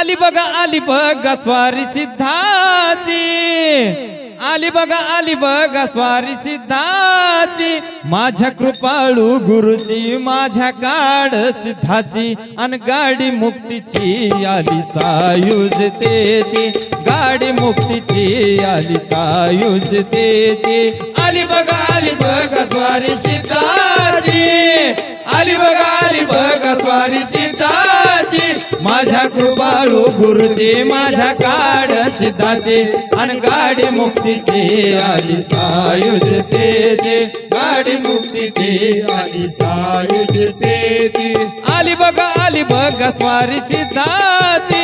आली बघा आली बघा स्वारी सिद्धाची. आली बघा आली बघा स्वारी सिद्धाची. माझ्या कृपाळू गुरुची माझ्या गाड सिद्धाची. अन गाडी मुक्तीची आली सायुजतेची गाडी मुक्तीची आली सायुजतेची आली बघा आली बघा स्वारी सिद्धा माझ्या कृपाळू गुरुचे माझ्या काड सिद्धाचे आणि गाडी मुक्तीचे आली सायुजतेची. गाडी मुक्तीचे आली सायुजतेची. आली बघा आली बघा स्वारी सिद्धाचे.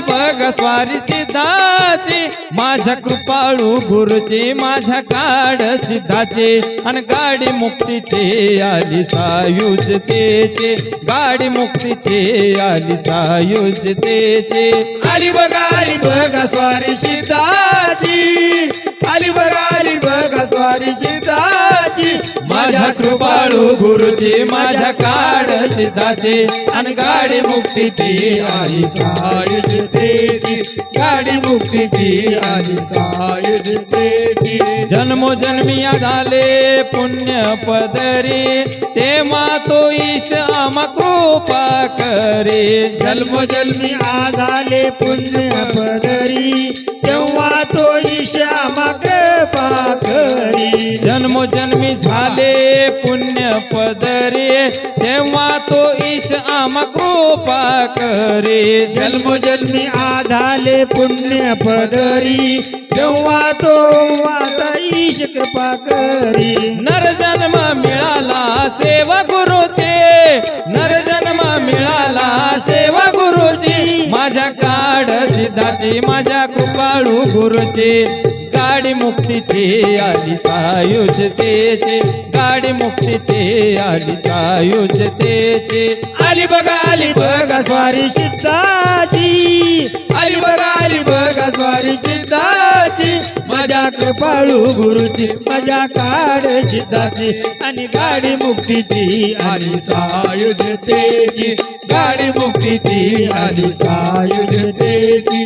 बघा बघ स्वारी सिद्धाची माझ्या कृपाळू गुरुची माझ्या काड सिद्धाची. आणि गाडी मुक्तीचे आली सायुजतेचे. गाडी मुक्तीचे आली सायुजतेचे. आली बघा आली बघा स्वारी सिद्धाची आली बघा आली बघा माझ्या कृपाळू गुरुची माझ्या काड सिद्धाची आणि गाडी मुक्तीची आई सायुजतेची गाडी मुक्तीची आई सायुजतेची जन्मोजन्मिया झाले पुण्य पदरी तेव्हा तो ईश आम कृपा करे. जन्मोजन्मी आधाले पुण्य पदरी तेव्हा तो ईश आम कृपा करी. जन्मोजन्मी पदरी तेव्हा तो ईश आम कृपा करे जन्मोजन्मी आधाले पुण्य पदरी तेव्हा तो आता ईश कृपा करी नरजन्म मिळाला सेवा गुरुचे. नरजन्म मिळाला सेवा गुरुची. माझ्या काड सिद्धाची माझ्या कृपाळू गुरुची. गाडी मुक्तीची आली सायुजतेची गाडी मुक्तीची आली सायुजतेची आली बघा आली बघा स्वारी सिद्धाची आली बघा आली बघा स्वारी सिद्धाची माझ्या कृपाळू गुरुची माझ्या काड सिद्धाची आणि गाडी मुक्तीची आली सायुजतेची गाडी मुक्तीची आली सायुजतेची